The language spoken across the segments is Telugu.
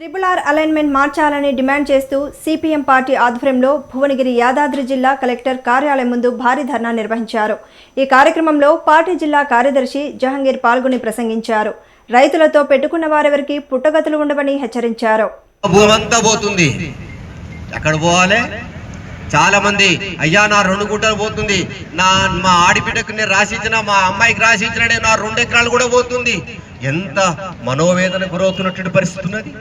ట్రిపుల్ ఆర్ అలైన్మెంట్ మార్చాలని డిమాండ్ చేస్తూ సిపిఎం పార్టీ ఆధ్వర్యంలో భువనగిరి యాదాద్రి జిల్లా కలెక్టర్ కార్యాలయం ముందు భారీ ధర్నా నిర్వహించారు. ఈ కార్యక్రమంలో పార్టీ జిల్లా కార్యదర్శి జహంగీర్ పాల్గొని ప్రసంగించారు. రైతులతో పెట్టుకున్న వారెవరికి పుట్టగతులు ఉండవని హెచ్చరించారు. పోతుంది. ఎక్కడ పోవాలి? చాలా మంది అయ్యా నా రెండు గుంటలు పోతుంది. నా మా ఆడిబిడ్డకు నేను రాసిచ్చిన మా అమ్మాయికి రాసిచ్చిన నా రెండు ఎకరాలు కూడా పోతుంది. ఎంత మనోవేదన గురవుతున్నటువంటి పరిస్థితి ఉన్నది.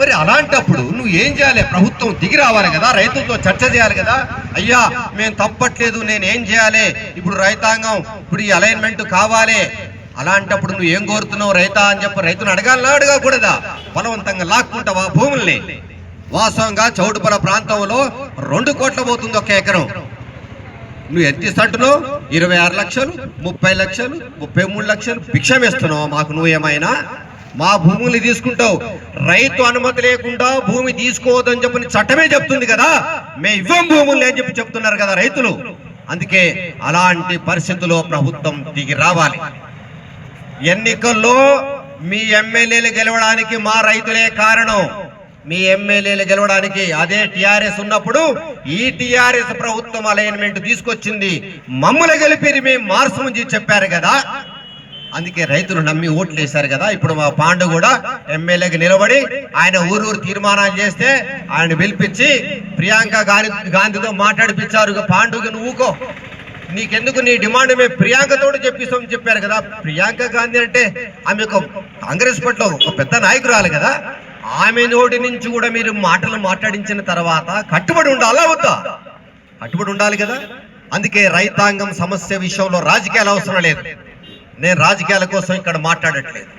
మరి అలాంటప్పుడు నువ్వు ఏం చేయాలి? ప్రభుత్వం దిగి రావాలి కదా రైతులతో చర్చ చేయాలి కదా. అయ్యా మేము తప్పట్లేదు నేను ఏం చేయాలి? ఇప్పుడు రైతాంగం ఇప్పుడు ఈ అలైన్మెంట్ కావాలి. అలాంటప్పుడు నువ్వు ఏం కోరుతున్నావు రైతా అని చెప్పి రైతును అడగాలనా అడగకూడదా బలవంతంగా లాక్కుంటావా భూముల్ని? వాస్తవంగా చౌటుపల ప్రాంతంలో రెండు కోట్ల పోతుంది ఒక ఎకరం. నువ్వు ఎంత ఇస్తాంటున్నావు ఇరవై ఆరు లక్షలు ముప్పై లక్షలు ముప్పై మూడు లక్షలు భిక్షం ఇస్తున్నావు మాకు నువ్వు ఏమైనా మా భూముల్ని తీసుకుంటావు. రైతు అనుమతి లేకుండా భూమి తీసుకోవద్దని చెప్పని చట్టమే చెప్తుంది కదా. మే ఇవ్వం భూముల్ని అని చెప్పి చెప్తున్నారు కదా రైతులు. అందుకే అలాంటి పరిస్థితుల్లో ప్రభుత్వం దిగి రావాలి. ఎన్నికల్లో మీ ఎమ్మెల్యేలు గెలవడానికి మా రైతులే కారణం. మీ ఎమ్మెల్యేలు గెలవడానికి అదే టిఆర్ఎస్ ఉన్నప్పుడు ఈ టిఆర్ఎస్ ప్రభుత్వం అలైన్మెంట్ తీసుకొచ్చింది. మమ్మల్ని గెలిపి మేము మార్చమని చెప్పారు కదా. అందుకే రైతులు నమ్మి ఓట్లు వేశారు కదా. ఇప్పుడు మా పాండు కూడా ఎమ్మెల్యేకి నిలబడి ఆయన ఊరూరు తీర్మానాలు చేస్తే ఆయన పిలిపించి ప్రియాంక గాంధీ గాంధీతో మాట్లాడిపించారు. పాండుకి నువ్వుకో నీకెందుకు నీ డిమాండ్? మేము ప్రియాంకతో చెప్పిస్తామని చెప్పారు కదా. ప్రియాంక గాంధీ అంటే ఆమె ఒక కాంగ్రెస్ పట్ల ఒక పెద్ద నాయకురాలు కదా. ఆమె నోటి నుంచి కూడా మీరు మాటలు మాట్లాడించిన తర్వాత కట్టుబడి ఉండాలా వద్దా? కట్టుబడి ఉండాలి కదా. అందుకే రైతాంగం సమస్య విషయంలో రాజకీయాలు అవసరం లేదు. నేను రాజకీయాల కోసం ఇక్కడ మాట్లాడట్లేదు.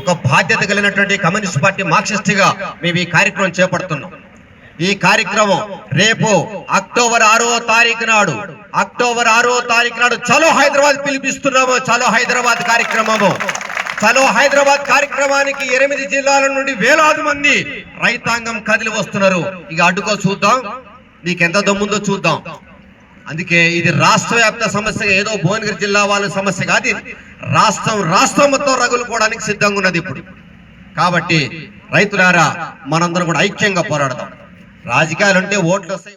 ఒక బాధ్యత కలిగినటువంటి కమ్యూనిస్ట్ పార్టీ మార్క్సిస్ట్గా మేము ఈ కార్యక్రమం చేపడుతున్నాం. ఈ కార్యక్రమం రేపు అక్టోబర్ ఆరో తారీఖు నాడు అక్టోబర్ ఆరో తారీఖు నాడు చలో హైదరాబాద్ పిలిపిస్తున్నాము. చలో హైదరాబాద్ కార్యక్రమము. చలో హైదరాబాద్ కార్యక్రమానికి ఎనిమిది జిల్లాల నుండి వేలాది మంది రైతాంగం కదిలి వస్తున్నారు. ఇక అడ్డుకో చూద్దాం. నీకెంత దమ్ముందో చూద్దాం. అందుకే ఇది రాష్ట్ర వ్యాప్త సమస్య ఏదో భువనగిరి జిల్లా వాళ్ళ సమస్య కాదు రాష్ట్రం రాష్ట్రం మొత్తం రగులుకోవడానికి సిద్ధంగా ఉన్నది ఇప్పుడు. కాబట్టి రైతులారా మనందరం కూడా ఐక్యంగా పోరాడదాం. రాజకీయాలు ఉంటే ఓట్లు వస్తాయి.